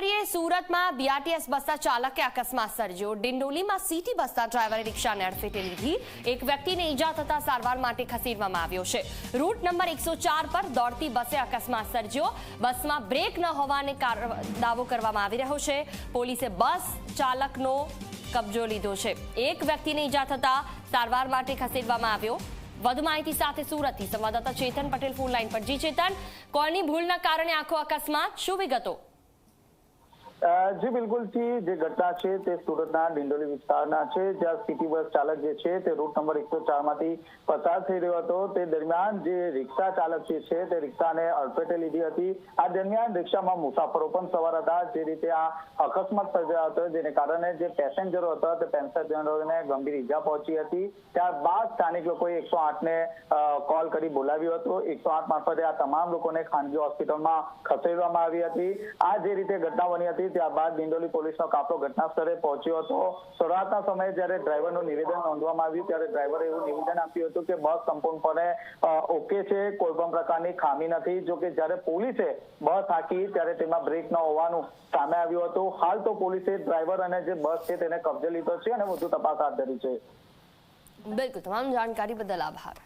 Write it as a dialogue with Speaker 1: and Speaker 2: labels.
Speaker 1: કરીએ સુરતમાં બીઆરટીએસ બસના ચાલકે અકસ્માત સર્જ્યો. ડિંડોલીમાં સિટી બસના ડ્રાઈવરે રિક્ષાને અડફેટે લીધી. એક વ્યક્તિને ઈજા થતા સારવાર માટે ખસેડવામાં આવ્યો છે. રૂટ નંબર એકસો પર દોડતી બસે અકસ્માત સર્જ્યો. બસમાં બ્રેક ન હોવાને દાવો કરવામાં આવી રહ્યો છે. પોલીસે બસ ચાલકનો કબજો લીધો છે. એક વ્યક્તિને ઈજા થતા સારવાર માટે ખસેડવામાં આવ્યો. વધુ માહિતી સાથે સુરતથી સંવાદદાતા ચેતન પટેલ ફોન લાઈન પર. જી ચેતન કોની ભૂલના કારણે આખો અકસ્માત શું વિગતો?
Speaker 2: જી, બિલકુલ, જી, જે ઘટના છે તે સુરતના ડિંડોલી વિસ્તારના છે, જ્યાં સિટી બસ ચાલક જે છે તે રૂટ નંબર એકસો ચારમાંથી પસાર થઈ રહ્યો હતો. તે દરમિયાન જે રિક્ષા ચાલક જે છે તે રિક્ષાને અડફેટે લીધી હતી. આ દરમિયાન રિક્ષામાં મુસાફરો પણ સવાર હતા, જે રીતે આ અકસ્માત સર્જાયો હતો, જેને કારણે જે પેસેન્જરો હતા તે પેસેન્જરોને ગંભીર ઈજા પહોંચી હતી. ત્યારબાદ સ્થાનિક લોકોએ એકસો આઠને કોલ કરી બોલાવ્યો હતો. એકસો આઠ મારફતે આ તમામ લોકોને ખાનગી હોસ્પિટલમાં ખસેડવામાં આવી હતી. આ જે રીતે ઘટના બની હતી ત્યારબાદ દિંડોલી પોલીસનો કાફલો ઘટના પહોંચ્યો હતો. શરૂઆતના સમયે જ્યારે ડ્રાઈવરનું નિવેદન નોંધવામાં આવ્યું, ત્યારે ડ્રાઈવરે એવું નિવેદન આપ્યું હતું કે બસ સંપૂર્ણપણે ઓકે છે કોઈ પણ પ્રકારની ખામી નથી. જો કે જ્યારે પોલીસે બસ હાકી, ત્યારે તેમાં બ્રેક ન હોવાનું સામે આવ્યું હતું. હાલ તો પોલીસે ડ્રાઈવર અને જે બસ છે તેને કબજે લીધો છે અને વધુ તપાસ હાથ ધરી છે.
Speaker 1: બિલકુલ, તમામ જાણકારી બદલ આભાર.